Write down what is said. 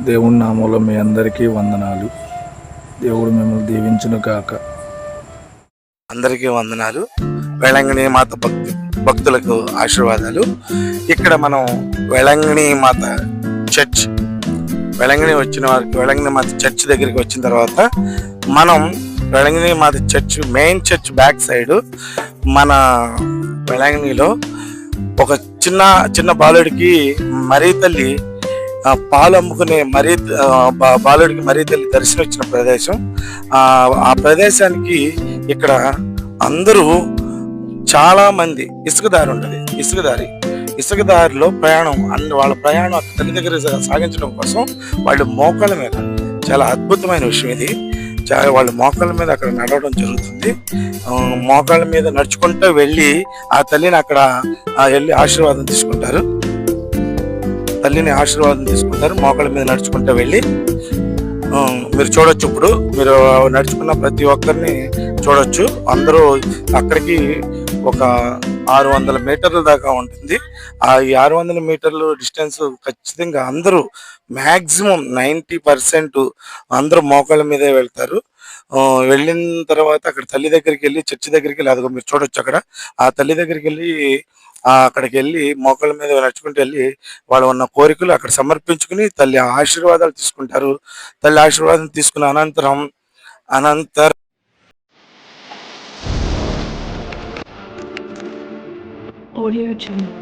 దేవుని నామంలో మీ అందరికీ వందనాలు. దేవుడు మిమ్మల్ని దీవించును కాక అందరికీ వందనాలు. వేళంగిణి మాత భక్తి భక్తులకు ఆశీర్వాదాలు. ఇక్కడ మనం వేళంగిణి మాత చర్చ్ వెలంగిని వచ్చిన వారికి వేళంగిణి మాత చర్చ్ దగ్గరికి వచ్చిన తర్వాత మనం వేళంగిణి మాత church main church back side మన వేళంగిణిలో ఒక చిన్న చిన్న బాలుడికి మరీ తల్లి పాలు అమ్ముకునే మరీ బాలుడికి మరీ తల్లి దర్శనం ఇచ్చిన ప్రదేశం. ఆ ఆ ప్రదేశానికి ఇక్కడ అందరూ చాలా మంది ఇసుకదారి ఉంటుంది. ఇసుకదారి. ఇసుకదారిలో ప్రయాణం అన్ని వాళ్ళ ప్రయాణం తల్లి దగ్గర సాగించడం కోసం వాళ్ళు మోకాళ్ళ మీద చాలా అద్భుతమైన విషయం ఇది. చాలా వాళ్ళు మోకాళ్ళ మీద అక్కడ నడవడం జరుగుతుంది. మోకాళ్ళ మీద నడుచుకుంటూ వెళ్ళి ఆ తల్లిని అక్కడ వెళ్ళి ఆశీర్వాదం తీసుకుంటారు. తల్లిని ఆశీర్వాదం తీసుకుంటారు. మోకాళ్ళ మీద నడుచుకుంటూ వెళ్ళి మీరు చూడొచ్చు ఇప్పుడు. మీరు నడుచుకున్న ప్రతి ఒక్కరిని చూడొచ్చు. అందరూ అక్కడికి ఒక ఆరు వందల మీటర్ల దాకా ఉంటుంది. ఆ ఈ ఆరు వందల మీటర్లు డిస్టెన్స్ ఖచ్చితంగా అందరూ మ్యాక్సిమం నైంటీ పర్సెంట్ అందరూ మోకాళ్ళ మీదే వెళ్తారు. వెళ్ళిన తర్వాత అక్కడ తల్లి దగ్గరికి వెళ్ళి చర్చి దగ్గరికి వెళ్ళి అదిగో మీరు చూడొచ్చు అక్కడ ఆ తల్లి దగ్గరికి వెళ్ళి అక్కడికి వెళ్ళి మోకాళ్ళ మీద నడుచుకుంటూ వెళ్ళి వాళ్ళు ఉన్న కోరికలు అక్కడ సమర్పించుకుని తల్లి ఆశీర్వాదాలు తీసుకుంటారు తల్లి ఆశీర్వాదం తీసుకున్న అనంతరం అనంతరం Audio Jungle.